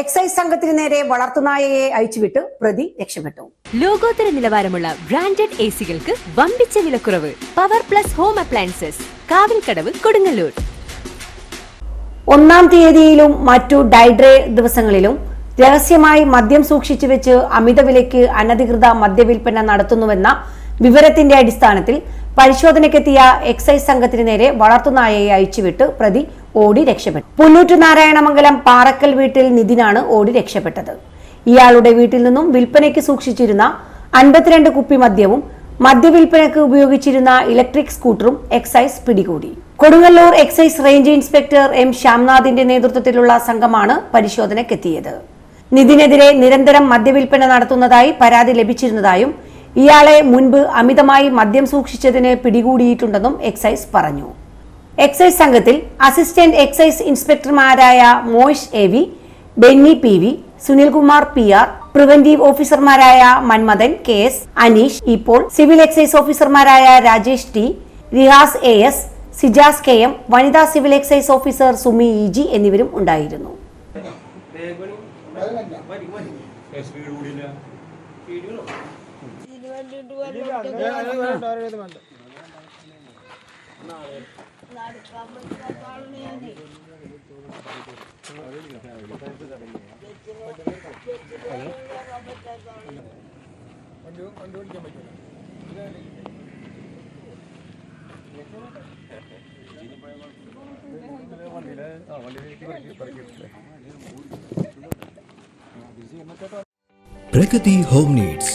Excise സംഘത്തിന് നേരെ വളർത്തുനായയെ അയച്ചുവിട്ട് പ്രതി രക്ഷപ്പെട്ടു. ലോകോത്തര നിലവാരമുള്ള ബ്രാൻഡഡ് എ സികൾക്ക് വമ്പിച്ച വിലക്കുറവ് power plus home appliances Kavilkadavu Kodungallur. ഒന്നാം തീയതിയിലും മറ്റു ഡൈഡ്രേ ദിവസങ്ങളിലും രഹസ്യമായി മദ്യം സൂക്ഷിച്ചു വെച്ച് അമിത വിലയ്ക്ക് അനധികൃത മദ്യവിൽപ്പന നടത്തുന്നുവെന്ന വിവരത്തിന്റെ അടിസ്ഥാനത്തിൽ പരിശോധനയ്ക്കെത്തിയ എക്സൈസ് സംഘത്തിന് നേരെ വളർത്തുനായയെ അയച്ചുവിട്ട് പ്രതി ഓടി രക്ഷപ്പെട്ടു. പുല്ലൂറ്റ് നാരായണമംഗലം പാറക്കൽ വീട്ടിൽ നിതിനാണ് ഓടി രക്ഷപ്പെട്ടത്. ഇയാളുടെ വീട്ടിൽ നിന്നും വിൽപ്പനയ്ക്ക് സൂക്ഷിച്ചിരുന്ന അൻപത്തിരണ്ട് കുപ്പി മദ്യവും മദ്യവിൽപ്പനയ്ക്ക് ഉപയോഗിച്ചിരുന്ന ഇലക്ട്രിക് സ്കൂട്ടറും എക്സൈസ് പിടികൂടി. Kodungallur excise range inspector M ശ്യാംനാഥിന്റെ നേതൃത്വത്തിലുള്ള സംഘമാണ് പരിശോധനയ്ക്കെത്തിയത്. നിതിനെതിരെ നിരന്തരം മദ്യവിൽപ്പന നടത്തുന്നതായി പരാതി ലഭിച്ചിരുന്നതായും ഇയാളെ മുൻപ് അമിതമായി മദ്യം സൂക്ഷിച്ചതിന് പിടികൂടിയിട്ടുണ്ടെന്നും എക്സൈസ് പറഞ്ഞു. എക്സൈസ് സംഘത്തിൽ assistant excise ഇൻസ്പെക്ടർമാരായ Moyish A V Benny P V Sunilkumar P R preventive ഓഫീസർമാരായ മന്മഥൻ കെ എസ് അനീഷ് ഇപ്പോൾ സിവിൽ എക്സൈസ് ഓഫീസർമാരായ Rajesh T Rihas A S Sijas K M വനിതാ civil excise officer Sumi E G എന്നിവരും ഉണ്ടായിരുന്നു. കൂടിയില്ല Pragati home needs